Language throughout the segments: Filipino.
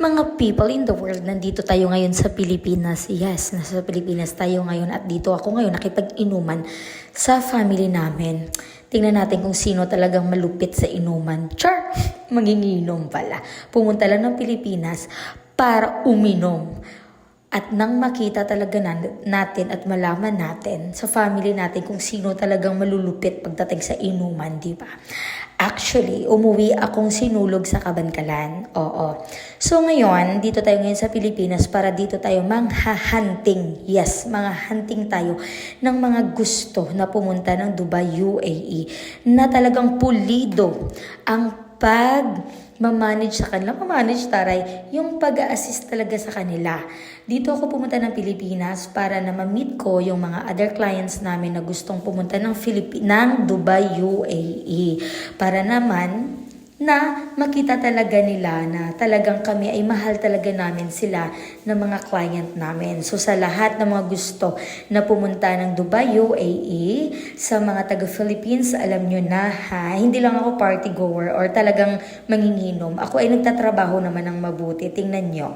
Mga people in the world, nandito tayo ngayon sa Pilipinas. Yes, nasa Pilipinas tayo ngayon at dito ako ngayon nakipag-inuman sa family namin. Tingnan natin kung sino talagang malupit sa inuman. Char! Manginginom pala. Pumunta lang ng Pilipinas para uminom. At nang makita talaga na- natin at malaman natin sa family natin kung sino talagang malulupit pagdating sa inuman, di ba? Actually, umuwi akong sinulog sa Kabankalan. Oo. So ngayon, dito tayo ngayon sa Pilipinas para dito tayo mangha-hunting. Yes, mga hunting tayo ng mga gusto na pumunta ng Dubai, UAE na talagang pulido ang pag mamanage sa kanila, mamanage taray, yung pag assist talaga sa kanila. Dito ako pumunta ng Pilipinas para na ma-meet ko yung mga other clients namin na gustong pumunta ng, Philippi- ng Dubai, UAE. Para naman na makita talaga nila na talagang kami ay mahal talaga namin sila ng mga client namin. So sa lahat ng mga gusto na pumunta ng Dubai, UAE, sa mga taga-Philippines, alam nyo na ha, hindi lang ako party goer or talagang manginginom. Ako ay nagtatrabaho naman ng mabuti. Tingnan nyo.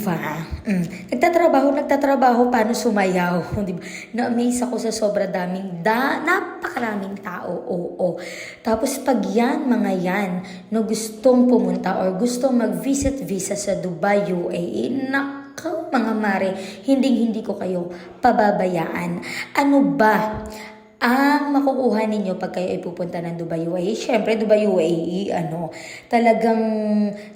Diva. Mm. Nagtatrabaho, nagtatrabaho, paano sumayaw? Diba? Na-amaze ako sa sobra daming, da, napakaraming tao, oo. Tapos pag yan, mga yan, no gustong pumunta or gustong mag-visit visa sa Dubai, UAE, nakaw mga mare, hindi hindi ko kayo pababayaan. Ano ba ang makukuha ninyo pag kayo ay pupunta ng Dubai UAE, syempre Dubai UAE, ano, talagang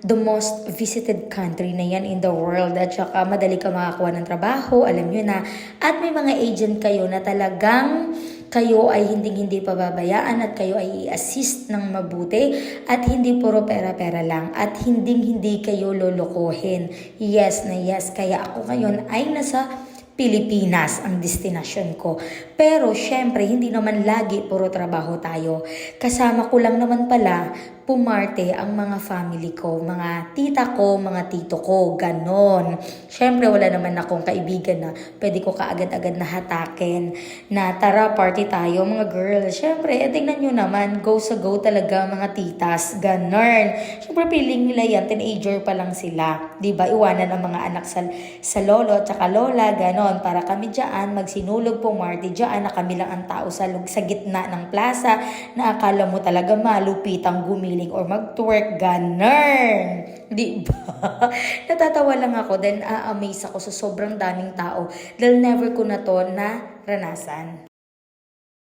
the most visited country na yan in the world at saka madali ka makakuha ng trabaho, alam nyo na. At may mga agent kayo na talagang kayo ay hindi-hindi pababayaan at kayo ay i-assist ng mabuti at hindi puro pera-pera lang at hindi-hindi kayo lolokohin. Yes na yes, kaya ako ngayon ay nasa Pilipinas ang destinasyon ko. Pero syempre, hindi naman lagi puro trabaho tayo. Kasama ko lang naman pala pumarte ang mga family ko, mga tita ko, mga tito ko, ganon. Syempre, wala naman akong kaibigan na pwede ko kaagad-agad na hatakin na tara party tayo mga girls. Syempre, eh, tingnan nyo naman, go sa go talaga mga titas, ganon. Syempre, feeling nila yan, teenager pa lang sila. ba Iwanan ang mga anak sa, sa lolo at lola, ganon. Para kami dyan, magsinulog pumarty dyan na kami lang ang tao sa, sa gitna ng plaza na akala mo talaga malupitang gumiling or mag-twerk, ganon. Di ba? Natatawa lang ako, then a-amaze ako sa sobrang daming tao dahil never ko na to na ranasan.